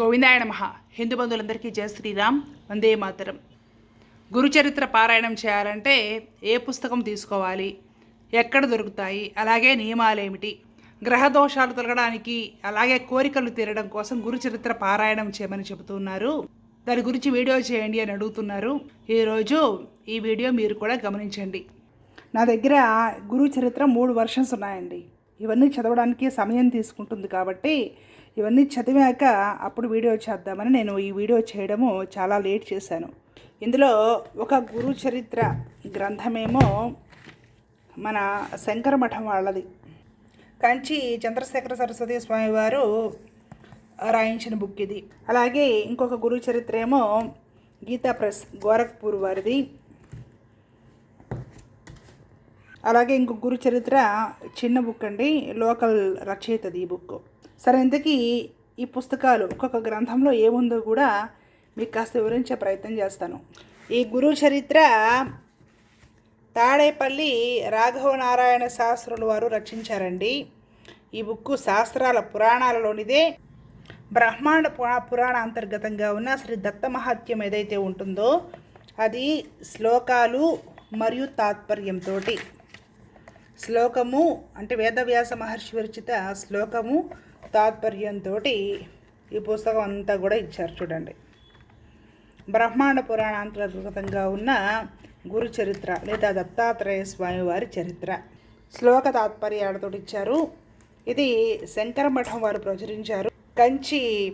గోవిందాయ నమ. హిందూ బంధువులందరికీ జయ శ్రీరామ్. వందే మాతరం. గురుచరిత్ర పారాయణం చేయాలంటే ఏ పుస్తకం తీసుకోవాలి? ఎక్కడ దొరుకుతాయి? అలాగే నియమాలేమిటి? గ్రహ దోషాలు తొలగడానికి అలాగే కోరికలు తీరడం కోసం గురుచరిత్ర పారాయణం చేయమని చెబుతున్నారు దాని గురించి వీడియో చేయండి అని అడుగుతున్నారు. ఈరోజు ఈ వీడియో మీరు కూడా గమనించండి. నా దగ్గర గురు చరిత్ర మూడు వర్షన్స్ ఉన్నాయండి. ఇవన్నీ చదవడానికి సమయం తీసుకుంటుంది కాబట్టి ఇవన్నీ చదివాక అప్పుడు వీడియో చేద్దామని నేను ఈ వీడియో చేయడము చాలా లేట్ చేశాను. ఇందులో ఒక గురు చరిత్ర గ్రంథమేమో మన శంకర మఠం వాళ్ళది. కంచి చంద్రశేఖర సరస్వతి స్వామి వారు రాయించిన బుక్ ఇది. అలాగే ఇంకొక గురు చరిత్ర ఏమో గీతా ప్రెస్ గోరఖ్పూర్ వారిది. అలాగే ఇంకొక గురు చరిత్ర చిన్న బుక్ అండి లోకల్ రచయితది ఈ బుక్. సరే ఇంతకీ ఈ పుస్తకాలు ఒక్కొక్క గ్రంథంలో ఏముందో కూడా మీకు కాస్త వివరించే ప్రయత్నం చేస్తాను. ఈ గురు చరిత్ర తాడేపల్లి రాఘవ నారాయణ శాస్త్రులు వారు రచించారండి. ఈ బుక్ శాస్త్రాల పురాణాలలోనిదే బ్రహ్మాండ పురా పురాణ అంతర్గతంగా ఉన్న శ్రీ దత్త మహత్యం ఏదైతే ఉంటుందో అది శ్లోకాలు మరియు తాత్పర్యంతో శ్లోకము అంటే వేదవ్యాస మహర్షి విరచిత శ్లోకము తాత్పర్యంతో ఈ పుస్తకం అంతా కూడా ఇచ్చారు చూడండి. బ్రహ్మాండ పురాణ అంతర్గతంగా ఉన్న గురు చరిత్ర లేదా దత్తాత్రేయ స్వామి వారి చరిత్ర. శ్లోక తాత్పర్యాలతో ఇచ్చారు. ఇది శంకర మఠం వారు ప్రచురించారు. కంచి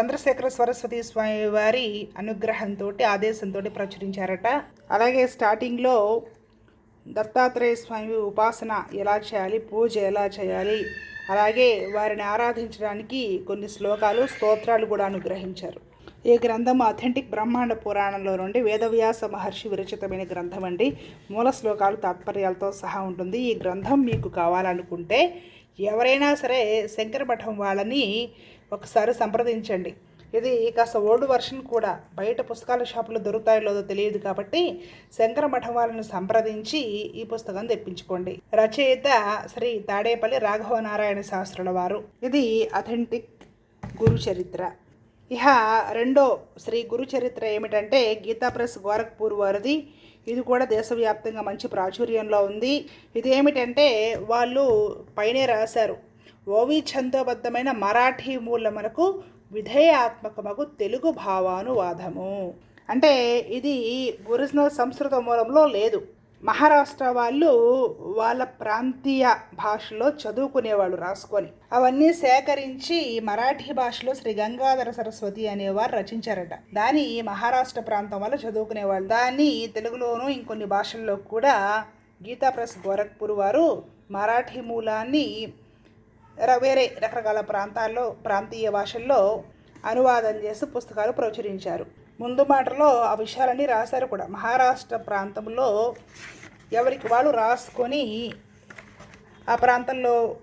చంద్రశేఖర సరస్వతి స్వామి వారి అనుగ్రహంతో ఆదేశంతో ప్రచురించారట. అలాగే స్టార్టింగ్లో దత్తాత్రేయ స్వామి ఉపాసన ఎలా చేయాలి? పూజ ఎలా చేయాలి? అలాగే వారిని ఆరాధించడానికి కొన్ని శ్లోకాలు స్తోత్రాలు కూడా అనుగ్రహించారు. ఈ గ్రంథం అథెంటిక్ బ్రహ్మాండ పురాణంలో నుండి వేదవ్యాస మహర్షి విరచితమైన గ్రంథం అండి. మూల శ్లోకాలు తాత్పర్యాలతో సహా ఉంటుంది. ఈ గ్రంథం మీకు కావాలనుకుంటే ఎవరైనా సరే శంకరపఠం వాళ్ళని ఒకసారి సంప్రదించండి. ఇది కాస్త ఓల్డ్ వర్షన్ కూడా. బయట పుస్తకాల షాపులో దొరుకుతాయో లేదో తెలియదు కాబట్టి శంకర మఠం వాళ్ళని సంప్రదించి ఈ పుస్తకం తెప్పించుకోండి. రచయిత శ్రీ తాడేపల్లి రాఘవ నారాయణ శాస్త్రుల వారు. ఇది అథెంటిక్ గురు చరిత్ర ఇహ రెండో శ్రీ గురు చరిత్ర ఏమిటంటే గీతా ప్రెస్ గోరఖ్పూర్ వారిది. ఇది కూడా దేశవ్యాప్తంగా మంచి ప్రాచుర్యంలో ఉంది. ఇది ఏమిటంటే వాళ్ళు పైనే రాశారు. ఓవి ఛందోబద్ధమైన మరాఠీ మూలమునకు విధేయాత్మకమగు తెలుగు భావానువాదము. అంటే ఇది ఒరిజినల్ సంస్కృత మూలంలో లేదు. మహారాష్ట్ర వాళ్ళు వాళ్ళ ప్రాంతీయ భాషలో చదువుకునేవాళ్ళు రాసుకొని. అవన్నీ సేకరించి మరాఠీ భాషలో శ్రీ గంగాధర సరస్వతి అనేవారు రచించారట. దాన్ని మహారాష్ట్ర ప్రాంతం వల్ల చదువుకునేవాళ్ళు. దాన్ని తెలుగులోను ఇంకొన్ని భాషల్లో కూడా గీతా ప్రెస్ గోరఖ్పూర్ వారు మరాఠీ మూలాన్ని వేరే రకరకాల ప్రాంతాల్లో ప్రాంతీయ భాషల్లో అనువాదం చేసి పుస్తకాలు ప్రచురించారు. ముందు మాటలో ఆ విషయాలన్నీ రాశారు కూడా. మహారాష్ట్ర ప్రాంతంలో ఎవరికి వాళ్ళు రాసుకొని ఆ ప్రాంతంలో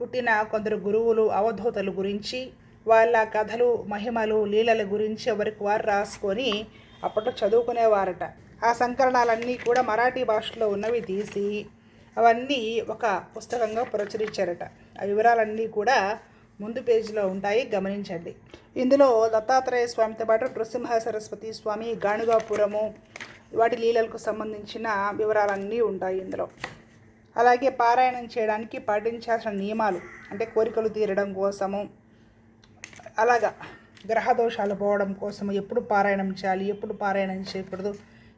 పుట్టిన కొందరు గురువులు అవధూతలు గురించి వాళ్ళ కథలు మహిమలు లీలల గురించి ఎవరికి వారు రాసుకొని అప్పట్లో చదువుకునేవారట. ఆ సంకలనాలన్నీ కూడా మరాఠీ భాషలో ఉన్నవి తీసి అవన్నీ ఒక పుస్తకంగా ప్రచురించారట. ఆ వివరాలన్నీ కూడా ముందు పేజీలో ఉంటాయి. గమనించండి. ఇందులో దత్తాత్రేయ స్వామితో పాటు నృసింహ సరస్వతి స్వామి గాణుగాపురము వాటి లీలలకు సంబంధించిన వివరాలన్నీ ఉంటాయి ఇందులో. అలాగే పారాయణం చేయడానికి పాటించాల్సిన నియమాలు అంటే కోరికలు తీరడం కోసము అలాగా గ్రహ దోషాలు పోవడం కోసం ఎప్పుడు పారాయణం చేయాలి ఎప్పుడు పారాయణం చేయకూడదు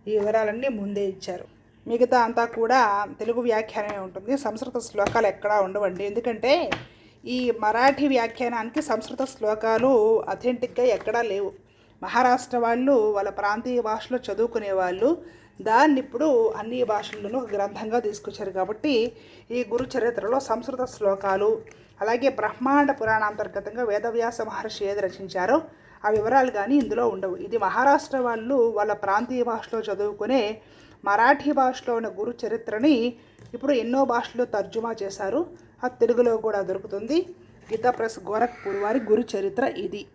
ఈ వివరాలన్నీ ముందే ఇచ్చారు. మిగతా అంతా కూడా తెలుగు వ్యాఖ్యానమే ఉంటుంది. సంస్కృత శ్లోకాలు ఎక్కడా ఉండవండి. ఎందుకంటే ఈ మరాఠీ వ్యాఖ్యానానికి సంస్కృత శ్లోకాలు అథెంటిక్గా ఎక్కడా లేవు. మహారాష్ట్ర వాళ్ళు వాళ్ళ ప్రాంతీయ భాషలో చదువుకునే వాళ్ళు దాన్ని ఇప్పుడు అన్ని భాషల్లోనూ గ్రంథంగా తీసుకొచ్చారు కాబట్టి ఈ గురు చరిత్రలో సంస్కృత శ్లోకాలు అలాగే బ్రహ్మాండ పురాణాంతర్గతంగా వేదవ్యాస మహర్షి ఏది రచించారో ఆ వివరాలు కానీ ఇందులో ఉండవు. ఇది మహారాష్ట్ర వాళ్ళు వాళ్ళ ప్రాంతీయ భాషలో చదువుకునే మరాఠీ భాషలో ఉన్న గురు చరిత్రని ఇప్పుడు ఎన్నో భాషల్లో తర్జుమా చేశారు. అది తెలుగులో కూడా దొరుకుతుంది. గీతా ప్రెస్ గోరఖ్పూర్ వారి గురు చరిత్ర ఇది.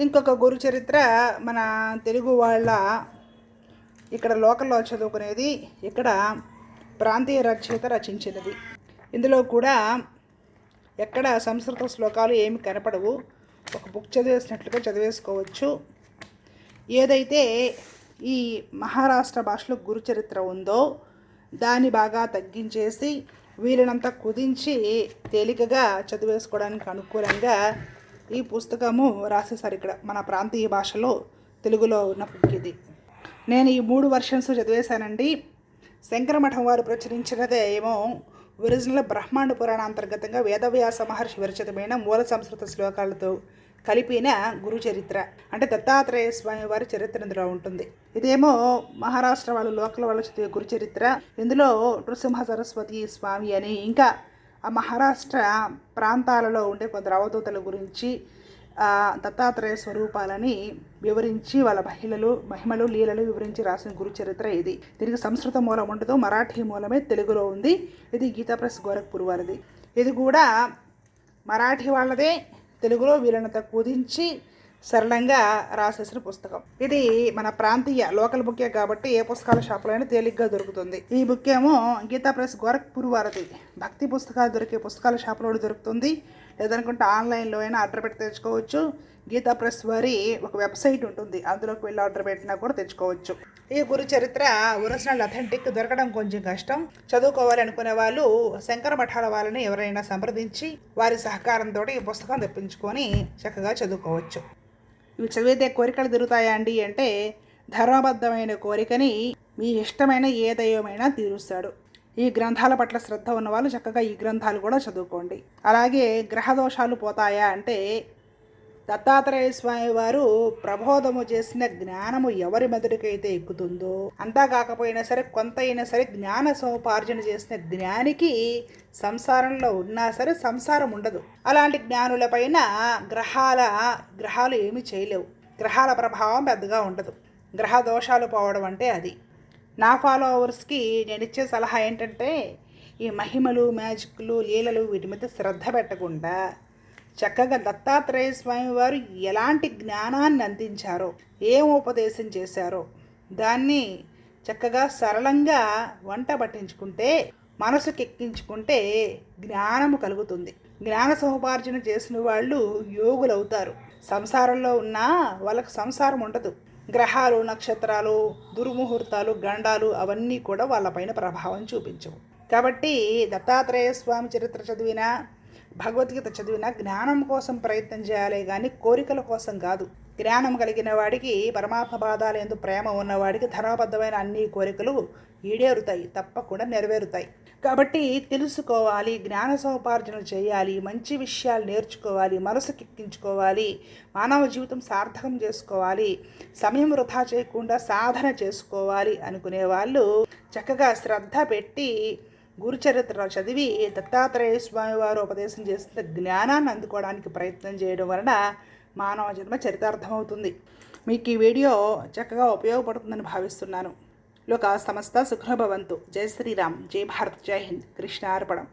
ఇంకొక గురు చరిత్ర మన తెలుగు వాళ్ళ ఇక్కడ లోకల్లో చదువుకునేది ఇక్కడ ప్రాంతీయ రచయిత రచించినది. ఇందులో కూడా ఎక్కడ సంస్కృత శ్లోకాలు ఏమి కనపడవు. ఒక బుక్ చదివేసినట్లుగా చదివేసుకోవచ్చు. ఏదైతే ఈ మహారాష్ట్ర భాషలో గురుచరిత్ర ఉందో దాన్ని బాగా తగ్గించేసి వీలనంతా కుదించి తేలికగా చదివేసుకోవడానికి అనుకూలంగా ఈ పుస్తకము రాసేసారు ఇక్కడ మన ప్రాంతీయ భాషలో తెలుగులో ఉన్న బుక్ ఇది. నేను ఈ మూడు వర్షన్స్ చదివేశానండి. శంకరమఠం వారు ప్రచురించినదే ఏమో ఒరిజినల్ బ్రహ్మాండ పురాణ అంతర్గతంగా వేదవ్యాస మహర్షి విరచితమైన మూల సంస్కృత శ్లోకాలతో కలిపిన గురు చరిత్ర. అంటే దత్తాత్రేయ స్వామి వారి చరిత్ర ఇందులో ఉంటుంది. ఇదేమో మహారాష్ట్ర వాళ్ళు లోకల్ వాళ్ళు చదివే గురు చరిత్ర. ఇందులో నృసింహ సరస్వతి స్వామి అని ఇంకా ఆ మహారాష్ట్ర ప్రాంతాలలో ఉండే కొందరు అవధూతల గురించి దత్తాత్రేయ స్వరూపాలని వివరించి వాళ్ళ మహిళలు మహిమలు లీలలు వివరించి రాసిన గురు చరిత్ర ఇది. దీనికి సంస్కృత మూలం ఉండదు మరాఠీ మూలమే తెలుగులో ఉంది. ఇది గీతా ప్రెస్ గోరఖ్పూర్ వారిది. ఇది కూడా మరాఠీ వాళ్ళదే తెలుగులో వీళ్ళనంత కుదించి సరళంగా రాసేసిన పుస్తకం. ఇది మన ప్రాంతీయ లోకల్ బుక్కే కాబట్టి ఏ పుస్తకాల షాపులో అయినా తేలిగ్గా దొరుకుతుంది. ఈ బుక్ ఏమో గీతా ప్రెస్ గోరఖ్పూర్ వారిది. భక్తి పుస్తకాలు దొరికే పుస్తకాల షాపులో దొరుకుతుంది. లేదనుకుంటే ఆన్లైన్లో అయినా ఆర్డర్ పెట్టి తెచ్చుకోవచ్చు. గీతా ప్రెస్ వారి ఒక వెబ్సైట్ ఉంటుంది. అందులోకి వెళ్ళి ఆర్డర్ పెట్టినా కూడా తెచ్చుకోవచ్చు. ఈ గురు చరిత్ర ఒరిజినల్ అథెంటిక్ దొరకడం కొంచెం కష్టం. చదువుకోవాలి అనుకునే వాళ్ళు శంకర మఠాల వాళ్ళని ఎవరైనా సంప్రదించి వారి సహకారంతో ఈ పుస్తకం తెప్పించుకొని చక్కగా చదువుకోవచ్చు. ఇవి చదివితే కోరికలు తిరుగుతాయా అండి అంటే ధర్మబద్ధమైన కోరికని మీ ఇష్టమైన ఏ దైవమైనా తీరుస్తాడు. ఈ గ్రంథాల పట్ల శ్రద్ధ ఉన్న వాళ్ళు చక్కగా ఈ గ్రంథాలు కూడా చదువుకోండి. అలాగే గ్రహ దోషాలు పోతాయా అంటే దత్తాత్రేయ స్వామి వారు ప్రబోధము చేసిన జ్ఞానము ఎవరి మెదడుకైతే ఎక్కుతుందో అంతా కాకపోయినా సరే కొంత అయినా సరే జ్ఞాన సముపార్జన చేసిన జ్ఞానికి సంసారంలో ఉన్నా సరే సంసారం ఉండదు. అలాంటి జ్ఞానులపైన గ్రహాల గ్రహాలు ఏమీ చేయలేవు. గ్రహాల ప్రభావం పెద్దగా ఉండదు. గ్రహ దోషాలు పోవడం అంటే అది. నా ఫాలోవర్స్కి నేను ఇచ్చే సలహా ఏంటంటే ఈ మహిమలు మ్యాజిక్లు లీలలు వీటి మీద శ్రద్ధ పెట్టకుండా చక్కగా దత్తాత్రేయ స్వామి వారు ఎలాంటి జ్ఞానాన్ని అందించారో ఏం ఉపదేశం చేశారో దాన్ని చక్కగా సరళంగా వంట పట్టించుకుంటే మనసుకు ఎక్కించుకుంటే జ్ఞానము కలుగుతుంది. జ్ఞాన సముపార్జన చేసిన వాళ్ళు యోగులు అవుతారు సంసారంలో ఉన్నా వాళ్ళకు సంసారం ఉండదు. గ్రహాలు నక్షత్రాలు దుర్ముహూర్తాలు గండాలు అవన్నీ కూడా వాళ్ళపైన ప్రభావం చూపించవు. కాబట్టి దత్తాత్రేయ స్వామి చరిత్ర చదివినా భగవద్గీత చదివిన జ్ఞానం కోసం ప్రయత్నం చేయాలి కానీ కోరికల కోసం కాదు. జ్ఞానం కలిగిన వాడికి పరమాత్మ పాదాలు ఎందు ప్రేమ ఉన్నవాడికి ధర్మబద్ధమైన అన్ని కోరికలు ఈడేరుతాయి తప్పకుండా నెరవేరుతాయి. కాబట్టి తెలుసుకోవాలి జ్ఞాన సముపార్జన చేయాలి మంచి విషయాలు నేర్చుకోవాలి మనసుకెక్కించుకోవాలి మానవ జీవితం సార్థకం చేసుకోవాలి సమయం వృధా చేయకుండా సాధన చేసుకోవాలి అనుకునే వాళ్ళు చక్కగా శ్రద్ధ పెట్టి గురుచరిత్ర చదివి దత్తాత్రేయ స్వామి వారు ఉపదేశం చేసిన జ్ఞానాన్ని అందుకోవడానికి ప్రయత్నం చేయడం వలన మానవ జన్మ చరితార్థమవుతుంది. మీకు ఈ వీడియో చక్కగా ఉపయోగపడుతుందని భావిస్తున్నాను. లోక సమస్త సుఖభవంతు జై శ్రీరామ్. జై భారత్. జై హింద్. కృష్ణార్పణం